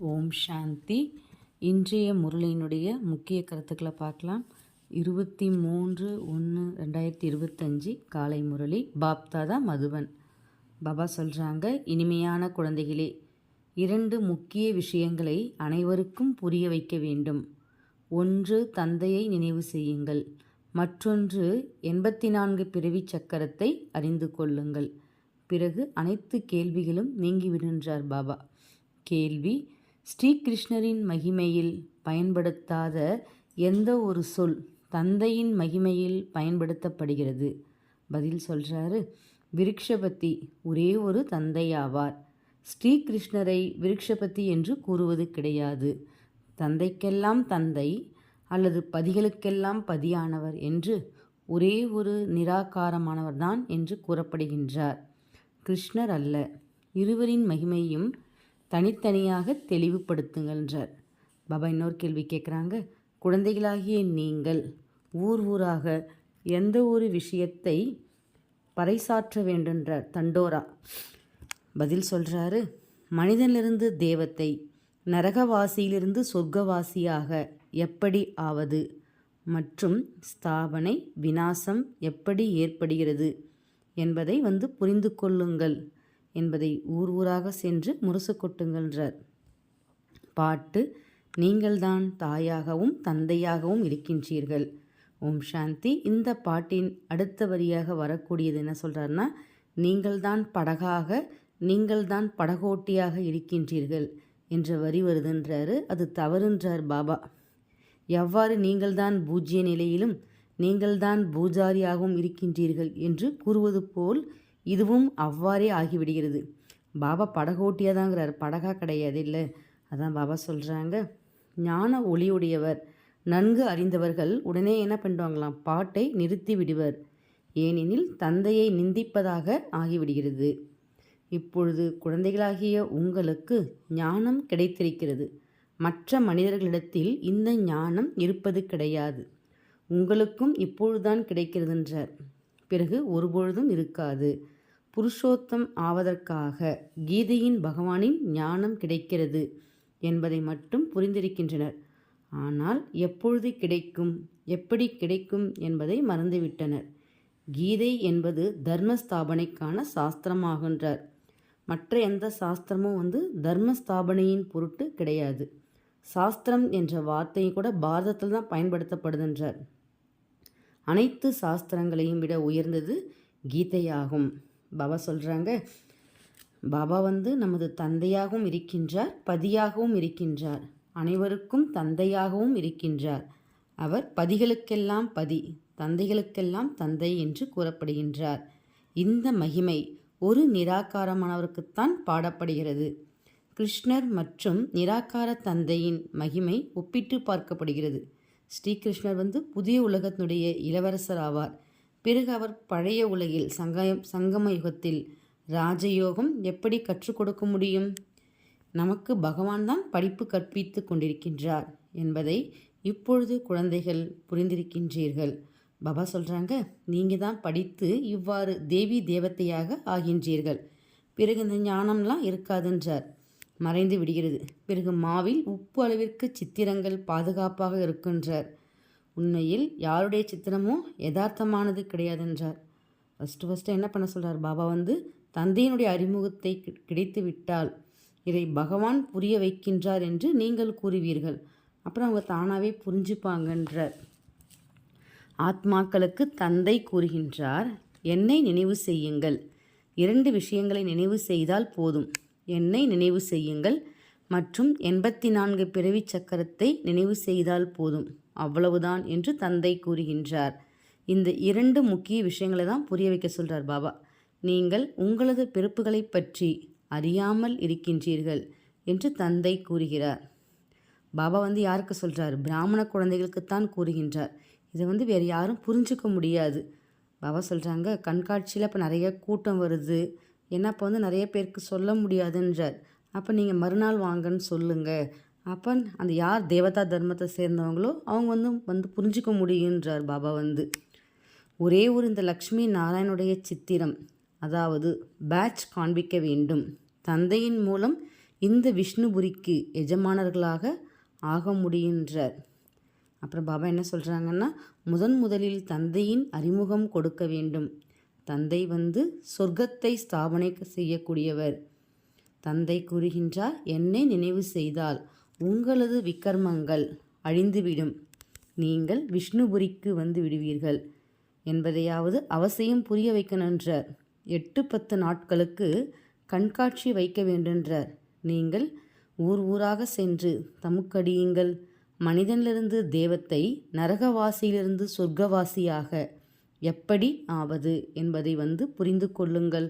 ஓம் சாந்தி. இன்றைய முரளியினுடைய முக்கிய கருத்துக்களை பார்க்கலாம். இருபத்தி மூன்று ஒன்று ரெண்டாயிரத்தி இருபத்தஞ்சி காலை முரளி. பாப்தாதா மதுவன் பாபா சொல்கிறாங்க இனிமையான குழந்தைகளே இரண்டு முக்கிய விஷயங்களை அனைவருக்கும் புரிய வைக்க வேண்டும். ஒன்று தந்தையை நினைவு செய்யுங்கள். மற்றொன்று எண்பத்தி நான்கு பிறவி சக்கரத்தை அறிந்து கொள்ளுங்கள். பிறகு அனைத்து கேள்விகளும் நீங்கிவிடுகின்றார் பாபா. கேள்வி ஸ்ரீகிருஷ்ணரின் மகிமையில் பயன்படுத்தாத எந்த ஒரு சொல் தந்தையின் மகிமையில் பயன்படுத்தப்படுகிறது. பதில் சொல்கிறாரு விருக்ஷபதி ஒரே ஒரு தந்தையாவார். ஸ்ரீகிருஷ்ணரை விருக்ஷபதி என்று கூறுவது கிடையாது. தந்தைக்கெல்லாம் தந்தை அல்லது பதிகளுக்கெல்லாம் பதியானவர் என்று ஒரே ஒரு நிராகாரமானவர்தான் என்று கூறப்படுகின்றார். கிருஷ்ணர் அல்ல இருவரின் மகிமையும் தனித்தனியாக தெளிவுபடுத்துங்கள்ன்றார். பாபா இன்னொரு கேள்வி கேட்குறாங்க. குழந்தைகளாகிய நீங்கள் ஊர் ஊராக எந்த ஒரு விஷயத்தை பறைசாற்ற வேண்டுன்றார் தண்டோரா. பதில் சொல்கிறாரு மனிதனிலிருந்து தேவத்தை நரகவாசியிலிருந்து சொர்க்கவாசியாக எப்படி ஆவது மற்றும் ஸ்தாபனை வினாசம் எப்படி ஏற்படுகிறது என்பதை வந்து புரிந்து கொள்ளுங்கள். என்பதை ஊர் ஊராக சென்று முரசு கொட்டுங்கள்ன்றார். பாட்டு நீங்கள்தான் தாயாகவும் தந்தையாகவும் இருக்கின்றீர்கள். ஓம் சாந்தி. இந்த பாட்டின் அடுத்த வரியாக வரக்கூடியது என்ன சொல்கிறாருன்னா நீங்கள்தான் படகாக நீங்கள்தான் படகோட்டியாக இருக்கின்றீர்கள் என்ற வரி வருதுன்றாரு. அது தவறுன்றார் பாபா. எவ்வாறு நீங்கள்தான் பூஜ்ய நிலையிலும் நீங்கள்தான் பூஜாரியாகவும் இருக்கின்றீர்கள் என்று கூறுவது போல் இதுவும் அவ்வாறே ஆகிவிடுகிறது. பாபா படகோட்டியாதாங்கிறார். படகா கிடையாது இல்லை. அதான் பாபா சொல்கிறாங்க ஞான ஒளியுடையவர் நன்கு அறிந்தவர்கள் உடனே என்ன பண்ணுவாங்களாம்? பாட்டை நிறுத்தி விடுவர். ஏனெனில் தந்தையை நிந்திப்பதாக ஆகிவிடுகிறது. இப்பொழுது குழந்தைகளாகிய உங்களுக்கு ஞானம் கிடைத்திருக்கிறது. மற்ற மனிதர்களிடத்தில் இந்த ஞானம் இருப்பது கிடையாது. உங்களுக்கும் இப்பொழுதுதான் கிடைக்கிறதுன்றார். பிறகு ஒருபொழுதும் இருக்காது. புருஷோத்தம் ஆவதற்காக கீதையின் பகவானின் ஞானம் கிடைக்கிறது என்பதை மட்டும் புரிந்திருக்கின்றனர். ஆனால் எப்பொழுது கிடைக்கும் எப்படி கிடைக்கும் என்பதை மறந்துவிட்டனர். கீதை என்பது தர்மஸ்தாபனைக்கான சாஸ்திரமாகின்றார். மற்ற எந்த சாஸ்திரமும் வந்து தர்மஸ்தாபனையின் பொருட்டு கிடையாது. சாஸ்திரம் என்ற வார்த்தையும் கூட பாரதத்தில் தான் பயன்படுத்தப்படுகின்றார். அனைத்து சாஸ்திரங்களையும் விட உயர்ந்தது கீதையாகும். பாபா சொல்கிறாங்க பாபா வந்து நமது தந்தையாகவும் இருக்கின்றார் பதியாகவும் இருக்கின்றார். அனைவருக்கும் தந்தையாகவும் இருக்கின்றார். அவர் பதிகளுக்கெல்லாம் பதி தந்தைகளுக்கெல்லாம் தந்தை என்று கூறப்படுகின்றார். இந்த மகிமை ஒரு நிராகாரமானவருக்குத்தான் பாடப்படுகிறது. கிருஷ்ணர் மற்றும் நிராகார தந்தையின் மகிமை ஒப்பிட்டு பார்க்கப்படுகிறது. ஸ்ரீகிருஷ்ணர் வந்து புதிய உலகத்தினுடைய இளவரசர் ஆவார். பிறகு அவர் பழைய உலகில் சங்கம் சங்கம யுகத்தில் ராஜயோகம் எப்படி கற்றுக் கொடுக்க முடியும்? நமக்கு பகவான் தான் படிப்பு கற்பித்து கொண்டிருக்கின்றார் என்பதை இப்பொழுது குழந்தைகள் புரிந்திருக்கின்றீர்கள். பாபா சொல்கிறாங்க நீங்கள் தான் படித்து இவ்வாறு தேவி தேவத்தையாக ஆகின்றீர்கள். பிறகு இந்த ஞானம்லாம் இருக்காதுன்றார். மறைந்து விடுகிறது. பிறகு மாவில் உப்பு அளவிற்கு சித்திரங்கள் பாதுகாப்பாக இருக்கின்றார். உண்மையில் யாருடைய சித்திரமும் யதார்த்தமானது கிடையாதுன்றார். ஃபஸ்ட்டு ஃபஸ்ட்டு என்ன பண்ண சொல்கிறார் பாபா வந்து தந்தையினுடைய அறிமுகத்தை கிடைத்து விட்டால் இதை பகவான் புரிய வைக்கின்றார் என்று நீங்கள் கூறுவீர்கள். அப்புறம் அவங்க தானாகவே புரிஞ்சுப்பாங்கன்றார். ஆத்மாக்களுக்கு தந்தை கூறுகின்றார் என்னை நினைவு செய்யுங்கள். இரண்டு விஷயங்களை நினைவு செய்தால் போதும். என்னை நினைவு செய்யுங்கள். மற்றும் எண்பத்தி நான்கு பிறவி சக்கரத்தை நினைவு செய்தால் போதும். அவ்வளவுதான் என்று தந்தை கூறுகின்றார். இந்த இரண்டு முக்கிய விஷயங்களை தான் புரிய வைக்க சொல்கிறார் பாபா. நீங்கள் உங்களது பிறப்புகளை பற்றி அறியாமல் இருக்கின்றீர்கள் என்று தந்தை கூறுகிறார். பாபா வந்து யாருக்கு சொல்கிறார் பிராமண குழந்தைகளுக்குத்தான் கூறுகின்றார். இதை வந்து வேறு யாரும் புரிஞ்சுக்க முடியாது. பாபா சொல்கிறாங்க கண்காட்சியில் இப்போ நிறைய கூட்டம் வருது. என்ன இப்போ வந்து நிறைய பேருக்கு சொல்ல முடியாதுன்றார். அப்போ நீங்கள் மறுநாள் வாங்கன்னு சொல்லுங்கள் அப்போ அந்த யார் தேவதா தர்மத்தை சேர்ந்தவங்களோ அவங்க வந்து வந்து புரிஞ்சிக்க முடியுன்றார் பாபா வந்து. ஒரே ஒரு இந்த லக்ஷ்மி நாராயணுடைய சித்திரம். அதாவது பேட்ச் காண்பிக்க வேண்டும். தந்தையின் மூலம் இந்த விஷ்ணுபுரிக்கு எஜமானர்களாக ஆக முடியுன்றார். அப்புறம் பாபா என்ன சொல்கிறாங்கன்னா முதன் முதலில் தந்தையின் அறிமுகம் கொடுக்க வேண்டும். தந்தை வந்து சொர்க்கத்தை ஸ்தாபனை செய்யக்கூடியவர். தந்தை கூறுகின்றார் என்னை நினைவு செய்தால் உங்களது விக்கர்மங்கள் அழிந்துவிடும். நீங்கள் விஷ்ணுபுரிக்கு வந்து விடுவீர்கள். என்பதையாவது அவசியம் புரிய வைக்கணுன்றார் எட்டு பத்து நாட்களுக்கு கண்காட்சி வைக்க வேண்டுன்றார் நீங்கள் ஊர் ஊராக சென்று தமுக்கடியுங்கள். மனிதனிலிருந்து தேவத்தை நரகவாசியிலிருந்து சொர்க்கவாசியாக எப்படி ஆவது என்பதை வந்து புரிந்து கொள்ளுங்கள்.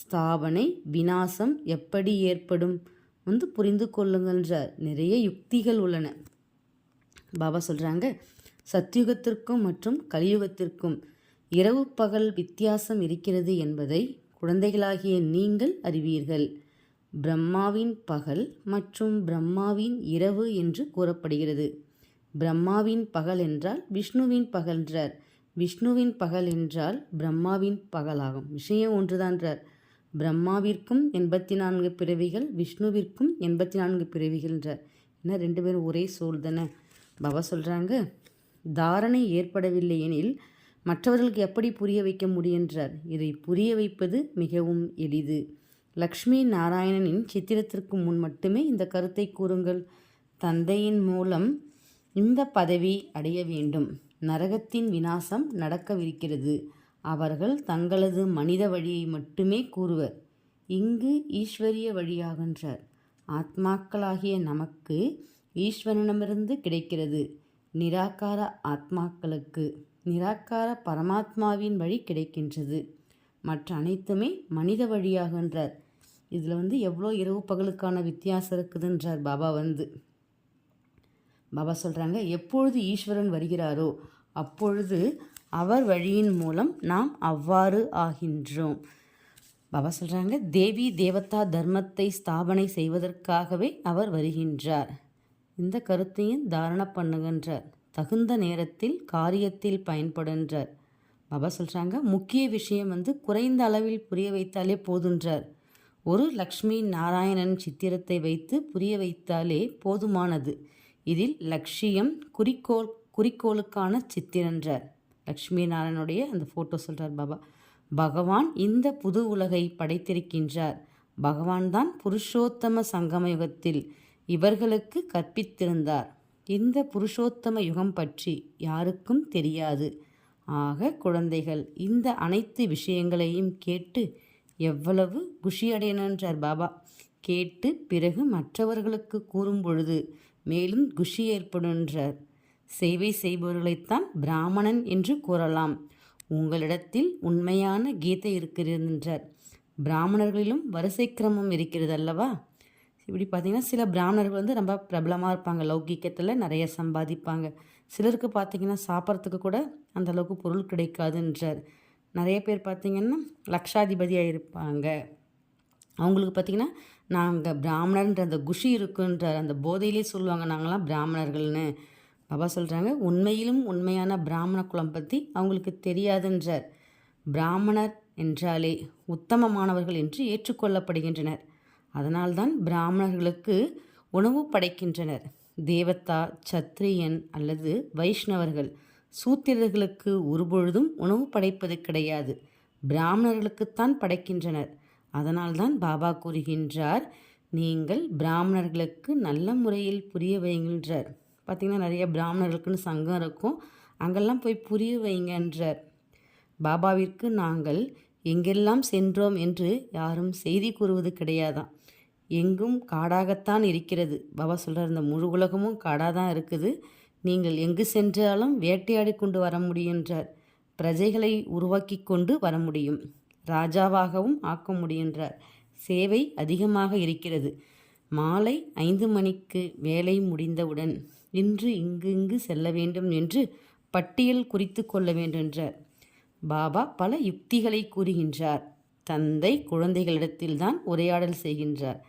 ஸ்தாபனை வினாசம் எப்படி ஏற்படும்? வந்து புரிந்து கொள்ளுங்கள்ன்ற நிறைய யுக்திகள் உள்ளன. பாபா சொல்கிறாங்க சத்யுகத்திற்கும் மற்றும் கலியுகத்திற்கும் இரவு பகல் வித்தியாசம் இருக்கிறது என்பதை குழந்தைகளாகிய நீங்கள் அறிவீர்கள். பிரம்மாவின் பகல் மற்றும் பிரம்மாவின் இரவு என்று கூறப்படுகிறது. பிரம்மாவின் பகல் என்றால் விஷ்ணுவின் பகல்ன்றார். விஷ்ணுவின் பகல் என்றால் பிரம்மாவின் பகலாகும். விஷயம் ஒன்றுதான்றார். பிரம்மாவிற்கும் எண்பத்தி நான்கு பிறவிகள் விஷ்ணுவிற்கும் எண்பத்தி நான்கு பிறவிகள்ன்ற என்ன ரெண்டு பேரும் ஒரே சோல் தானே? பாபா சொல்கிறாங்க தாரணை ஏற்படவில்லை எனில் மற்றவர்களுக்கு எப்படி புரிய வைக்க முடியுன்றார் இதை புரிய வைப்பது மிகவும் எளிது. லக்ஷ்மி நாராயணனின் சித்திரத்திற்கு முன் மட்டுமே இந்த கருத்தை கூறுங்கள். தந்தையின் மூலம் இந்த பதவி அடைய வேண்டும். நரகத்தின் வினாசம் நடக்கவிருக்கிறது. அவர்கள் தங்களது மனித வழியை மட்டுமே கூறுவர். இங்கு ஈஸ்வரிய வழியாகின்றார் ஆத்மாக்களாகிய நமக்கு ஈஸ்வரனிடமிருந்து கிடைக்கிறது. நிராகார ஆத்மாக்களுக்கு நிராகார பரமாத்மாவின் வழி கிடைக்கின்றது. மற்ற அனைத்துமே மனித வழியாகின்றார் இதில் வந்து எவ்வளோ இரவு பகலுக்கான வித்தியாசம் இருக்குதுன்றார் பாபா வந்து. பாபா சொல்கிறாங்க எப்பொழுது ஈஸ்வரன் வருகிறாரோ அப்பொழுது அவர் வழியின் மூலம் நாம் அவ்வாறு ஆகின்றோம். பாபா சொல்கிறாங்க தேவி தேவதா தர்மத்தை ஸ்தாபனை செய்வதற்காகவே அவர் வருகின்றார். இந்த கருத்தையும் தாரண பண்ணுகின்றார். தகுந்த நேரத்தில் காரியத்தில் பயன்படுகின்றார். பாபா சொல்கிறாங்க முக்கிய விஷயம் வந்து குறைந்த அளவில் புரிய வைத்தாலே போதுன்றார். ஒரு லக்ஷ்மி நாராயணன் சித்திரத்தை வைத்து புரிய வைத்தாலே போதுமானது. இதில் லட்சியம் குறிக்கோள் குறிக்கோளுக்கான சித்திரன்றார். லக்ஷ்மி நாராயணனுடைய அந்த ஃபோட்டோ சொல்கிறார் பாபா. பகவான் இந்த புது உலகை படைத்திருக்கின்றார். பகவான் தான் புருஷோத்தம சங்கம யுகத்தில் இவர்களுக்கு கற்பித்திருந்தார். இந்த புருஷோத்தம யுகம் பற்றி யாருக்கும் தெரியாது. ஆக குழந்தைகள் இந்த அனைத்து விஷயங்களையும் கேட்டு எவ்வளவு குஷியடையணுன்றார் பாபா. கேட்டு பிறகு மற்றவர்களுக்கு கூறும் பொழுது மேலும் குஷி ஏற்படுன்றார் சேவை செய்பவர்களைத்தான் பிராமணன் என்று கூறலாம். உங்களிடத்தில் உண்மையான கீதை இருக்கிறது பிராமணர்களிலும் வரிசை கிரமம் இருக்கிறது அல்லவா இப்படி பார்த்தீங்கன்னா சில பிராமணர்கள் வந்து ரொம்ப பிரபலமாக இருப்பாங்க. லௌகிக்கத்தில் நிறைய சம்பாதிப்பாங்க. சிலருக்கு பார்த்தீங்கன்னா சாப்பிட்றதுக்கு கூட அந்த அளவுக்கு பொருள் கிடைக்காதுன்றார். நிறைய பேர் பார்த்திங்கன்னா லக்ஷாதிபதியாக இருப்பாங்க. அவங்களுக்கு பார்த்திங்கன்னா நாங்கள் பிராமணர்ன்ற அந்த குஷி இருக்குன்றார். அந்த போதையிலே சொல்லுவாங்க நாங்களாம் பிராமணர்கள்னு. பாபா சொல்கிறாங்க உண்மையிலும் உண்மையான பிராமண குலம் பற்றி அவங்களுக்கு தெரியாதுன்றார். பிராமணர் என்றாலே உத்தமமானவர்கள் என்று ஏற்றுக்கொள்ளப்படுகின்றனர். அதனால்தான் பிராமணர்களுக்கு உணவு படைக்கின்றனர். தேவதா சத்திரியன் அல்லது வைஷ்ணவர்கள் சூத்திரர்களுக்கு ஒருபொழுதும் உணவு படைப்பது கிடையாது. பிராமணர்களுக்குத்தான் படைக்கின்றனர். அதனால்தான் பாபா கூறுகின்றார் நீங்கள் பிராமணர்களுக்கு நல்ல முறையில் புரிய வைங்கின்றார் பார்த்திங்கன்னா நிறைய பிராமணர்களுக்குன்னு சங்கம் இருக்கும். அங்கெல்லாம் போய் புரிய வைங்கன்றார். பாபாவிற்கு நாங்கள் எங்கெல்லாம் சென்றோம் என்று யாரும் செய்தி கூறுவது கிடையாதான் எங்கும் காடாகத்தான் இருக்கிறது. பாபா சொல்கிறார் இந்த முழு உலகமும் காடாக தான் இருக்குது. நீங்கள் எங்கு சென்றாலும் வேட்டையாடி கொண்டு வர முடியுன்றார் பிரஜைகளை உருவாக்கி கொண்டு வர முடியும். ராஜாவாகவும் ஆக்க முடியுன்றார் சேவை அதிகமாக இருக்கிறது. மாலை ஐந்து மணிக்கு வேலை முடிந்தவுடன் இன்று இங்கு இங்கு செல்ல வேண்டும் என்று பட்டியல் குறித்து கொள்ள வேண்டுமென்றார். பாபா பல யுக்திகளை கூறுகின்றார். தந்தை குழந்தைகளிடத்தில்தான் உரையாடல் செய்கின்றார்.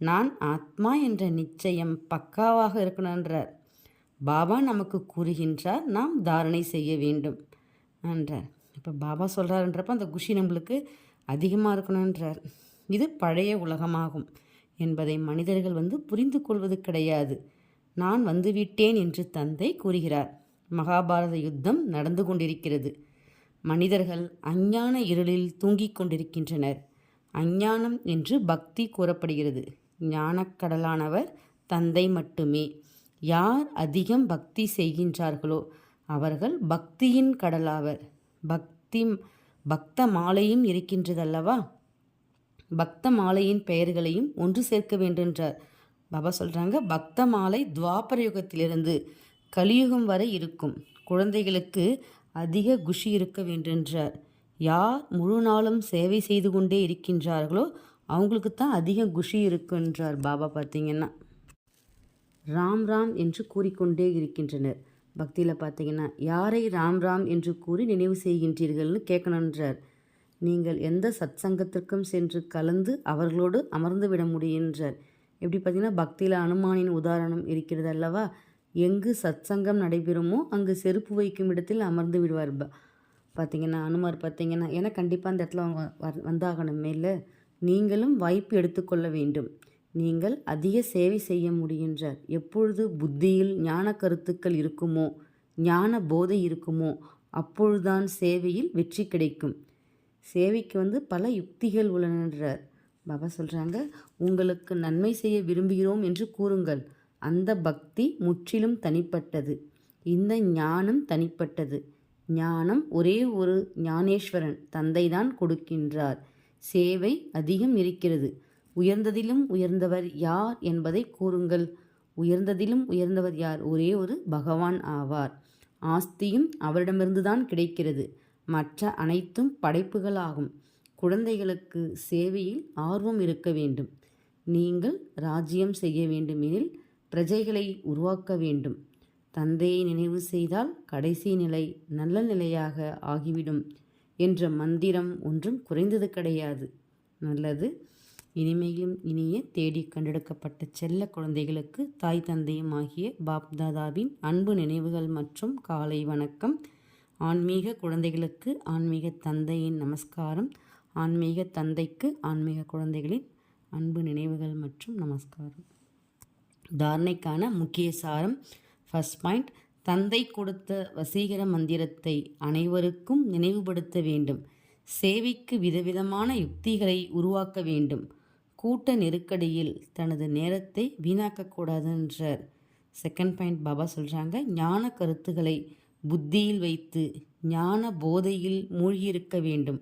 நான் ஆத்மா என்ற நிச்சயம் பக்காவாக இருக்கணுன்றார் பாபா நமக்கு கூறுகின்றார் நாம் தாரணை செய்ய வேண்டும் என்றார். இப்போ பாபா சொல்கிறாருன்றப்ப அந்த குஷி நம்மளுக்கு அதிகமாக இருக்கணுன்றார் இது பழைய உலகமாகும் என்பதை மனிதர்கள் வந்து புரிந்து கொள்வது கிடையாது. நான் வந்துவிட்டேன் என்று தந்தை கூறுகிறார். மகாபாரத யுத்தம் நடந்து கொண்டிருக்கிறது. மனிதர்கள் அஞ்ஞான இருளில் தூங்கிக் கொண்டிருக்கின்றனர். அஞ்ஞானம் என்று பக்தி கூறப்படுகிறது. ஞானக்கடலானவர் தந்தை மட்டுமே. யார் அதிகம் பக்தி செய்கின்றார்களோ அவர்கள் பக்தியின் கடலாவர். பக்தி பக்த மாலையும் இருக்கின்றதல்லவா? பக்த மாலையின் பெயர்களையும் ஒன்று சேர்க்க வேண்டுன்றார் பாபா சொல்கிறாங்க பக்த மாலை துவாபர யுகத்திலிருந்து கலியுகம் வரை இருக்கும். குழந்தைகளுக்கு அதிக குஷி இருக்க வேண்டுன்றார் யார் முழு நாளும் சேவை செய்து கொண்டே இருக்கின்றார்களோ அவங்களுக்கு தான் அதிக குஷி இருக்குன்றார் பாபா பார்த்தீங்கன்னா. ராம் ராம் என்று கூறிக்கொண்டே இருக்கின்றனர். பக்தியில் பார்த்தீங்கன்னா யாரை ராம் ராம் என்று கூறி நினைவு செய்கின்றீர்கள்னு கேட்கணுன்றார் நீங்கள் எந்த சத் சங்கத்திற்கும் சென்று கலந்து அவர்களோடு அமர்ந்து விட முடியுன்றார் எப்படி பார்த்தீங்கன்னா பக்தியில் அனுமானின் உதாரணம் இருக்கிறது அல்லவா? எங்கு சத் சங்கம் நடைபெறுமோ அங்கு செருப்பு வைக்கும் இடத்தில் அமர்ந்து விடுவார். பார்த்தீங்கன்னா அனுமார் பார்த்தீங்கன்னா ஏன்னா கண்டிப்பாக அந்த இடத்துல அவங்க வந்தாகணும் மேலே நீங்களும் வாய்ப்பு எடுத்துக்கொள்ள வேண்டும். நீங்கள் அதிக சேவை செய்ய முடிகின்றார். எப்பொழுது புத்தியில் ஞான கருத்துக்கள் இருக்குமோ ஞான போதை இருக்குமோ அப்பொழுதுதான் சேவையில் வெற்றி கிடைக்கும். சேவைக்கு வந்து பல யுக்திகள் உள்ளனன்றார் பாபா சொல்கிறாங்க உங்களுக்கு நன்மை செய்ய விரும்புகிறோம் என்று கூறுங்கள். அந்த பக்தி முற்றிலும் தனிப்பட்டது. இந்த ஞானம் தனிப்பட்டது. ஞானம் ஒரே ஒரு ஞானேஸ்வரன் தந்தைதான் கொடுக்கின்றார். சேவை அதிகம் இருக்கிறது. உயர்ந்ததிலும் உயர்ந்தவர் யார் என்பதை கூறுங்கள். உயர்ந்ததிலும் உயர்ந்தவர் யார்? ஒரே ஒரு பகவான் ஆவார். ஆஸ்தியும் அவரிடமிருந்துதான் கிடைக்கிறது. மற்ற அனைத்தும் படைப்புகளாகும். குழந்தைகளுக்கு சேவையில் ஆர்வம் இருக்க வேண்டும். நீங்கள் ராஜ்யம் செய்ய வேண்டுமெனில் பிரஜைகளை உருவாக்க வேண்டும். தந்தையை நினைவு செய்தால் கடைசி நிலை நல்ல நிலையாக ஆகிவிடும் என்ற மந்திரம் ஒன்றும் குறைந்தது கிடையாது. நல்லது. இனிமையும் இனிய தேடி கண்டெடுக்கப்பட்ட செல்ல குழந்தைகளுக்கு தாய் தந்தையும் ஆகிய பாப்தாதாவின் அன்பு நினைவுகள் மற்றும் காலை வணக்கம். ஆன்மீக குழந்தைகளுக்கு ஆன்மீக தந்தையின் நமஸ்காரம். ஆன்மீக தந்தைக்கு ஆன்மீக குழந்தைகளின் அன்பு நினைவுகள் மற்றும் நமஸ்காரம். தாரணைக்கான முக்கிய சாரம் ஃபஸ்ட் பாயிண்ட் தந்தை கொடுத்த வசீகர மந்திரத்தை அனைவருக்கும் நினைவுபடுத்த வேண்டும். சேவைக்கு விதவிதமான யுக்திகளை உருவாக்க வேண்டும். கூட்ட நெருக்கடியில் தனது நேரத்தை வீணாக்கக்கூடாதுன்றார் செகண்ட் பாயிண்ட் பாபா சொல்கிறாங்க ஞான கருத்துக்களை புத்தியில் வைத்து ஞான போதையில் மூழ்கியிருக்க வேண்டும்.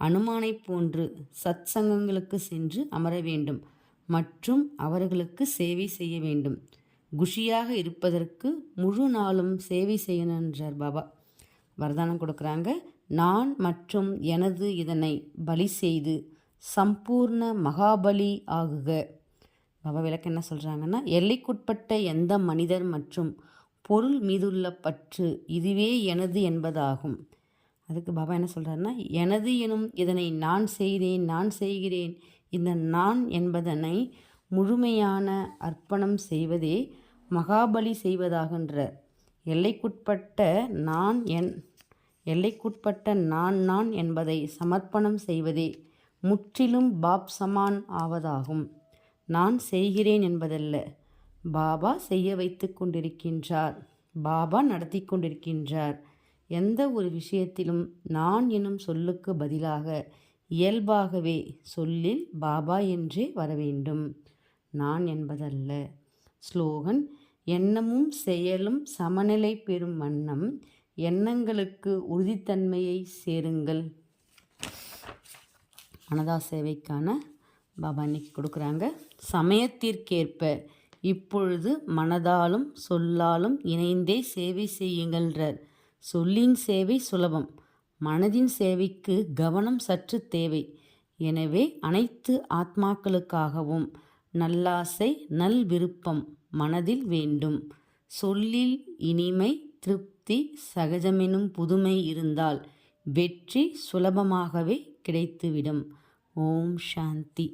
அனுமானை போன்று சத் சங்கங்களுக்கு சென்று அமர வேண்டும் மற்றும் அவர்களுக்கு சேவை செய்ய வேண்டும். குஷியாக இருப்பதற்கு முழு நாளும் சேவை செய்யணுன்றார் பாபா. வரதானம் கொடுக்குறாங்க. நான் மற்றும் எனது இதனை பலி செய்து சம்பூர்ண மகாபலி ஆகுக. பாபா விளக்கு என்ன சொல்கிறாங்கன்னா எல்லைக்குட்பட்ட எந்த மனிதர் மற்றும் பொருள் மீதுள்ள பற்று இதுவே எனது என்பதாகும். அதுக்கு பாபா என்ன சொல்கிறாருன்னா எனது எனும் இதனை நான் செய்தேன் நான் செய்கிறேன். இந்த நான் என்பதனை முழுமையான அர்ப்பணம் செய்வதே மகாபலி செய்வதாகின்ற எல்லைக்குட்பட்ட நான் என் எல்லைக்குட்பட்ட நான் நான் என்பதை சமர்ப்பணம் செய்வதே முற்றிலும் பாப் சமான் ஆவதாகும். நான் செய்கிறேன் என்பதல்ல பாபா செய்ய வைத்து கொண்டிருக்கின்றார் பாபா நடத்தி கொண்டிருக்கின்றார். எந்த ஒரு விஷயத்திலும் நான் எனும் சொல்லுக்கு பதிலாக இயல்பாகவே சொல்லில் பாபா என்றே வர வேண்டும் நான் என்பதல்ல. ஸ்லோகன் எண்ணமும் செயலும் சமநிலை பெறும் வண்ணம் எண்ணங்களுக்கு உறுதித்தன்மையை சேருங்கள். மனதா சேவைக்கான பாபா இன்னைக்கு கொடுக்குறாங்க. சமயத்திற்கேற்ப இப்பொழுது மனதாலும் சொல்லாலும் இணைந்தே சேவை செய்யுங்கள்ன்றார். சொல்லின் சேவை சுலபம். மனதின் சேவைக்கு கவனம் சற்று தேவை. எனவே அனைத்து ஆத்மாக்களுக்காகவும் நல்லாசை நல் விருப்பம் மனதில் வேண்டும். சொல்லில் இனிமை திருப்தி சகஜமெனும் புதுமை இருந்தால் வெற்றி சுலபமாகவே கிடைத்துவிடும். ஓம் சாந்தி.